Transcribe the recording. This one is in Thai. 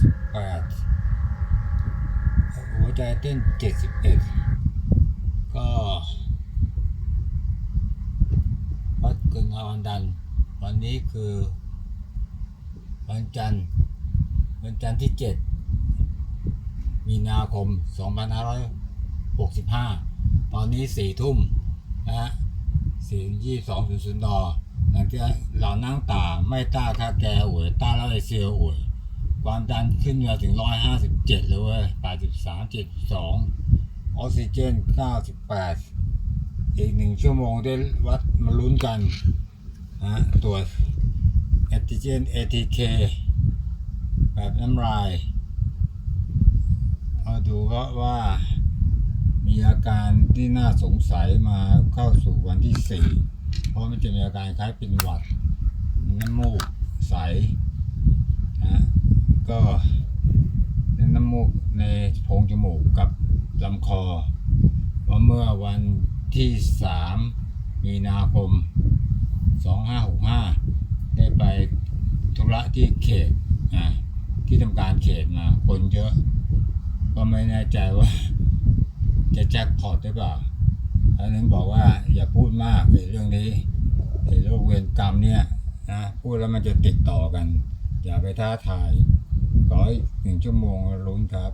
สิบแปดหัวใจเต้นเจ็ดสิบเอ็ดก็วัดกึ่งความดัน วันนี้คือ วันจันทร์วันจันทร์ที่เจ็ดมีนาคมสองพันห้าร้อยหกสิบห้าตอนนี้สี่ทุ่มนะฮะสี่ยี่สองศูนย์ศูนย์ดอหลังจากเรานั่งตาไม่ต้าค่าแกอวยต้าแล้วไอเซียอวย ความดันขึ้นมาถึงร้อยห้าสิบเจ็ดเลยเว้ยแปดสิบสามเจ็ดสองออกซิเจนเก้าสิบแปดอีกหนึ่งชั่วโมงได้วัดมาลุ้นกันนะตรวจแอนติเจน ATK แบบน้ำลายเอาดูก็ว่ามีอาการที่น่าสงสัยมาเข้าสู่วันที่สี่เพราะมันจะมีอาการคล้ายเป็นหวัดน้ำมูกใส ก็ในน้ำมูกในโพรงจมูกกับลำคอเพราเมื่อวันที่สามมีนาคมสองห้าหกห้าได้ไปธุระที่เขตนะที่ทำการเขตมาคนเยอะ ก็ไม่แน่ใจว่า จะแจ็คพอตหรือเปล่าอันนึงบอกว่าอย่าพูดมากในเรื่องนี้ในโรคเวรกรรมเนี่ยนะพูดแล้วมันจะติดต่อกัน อย่าไปท้าทาย ร้อยหนึ่งชั่วโมงลุ้นครับ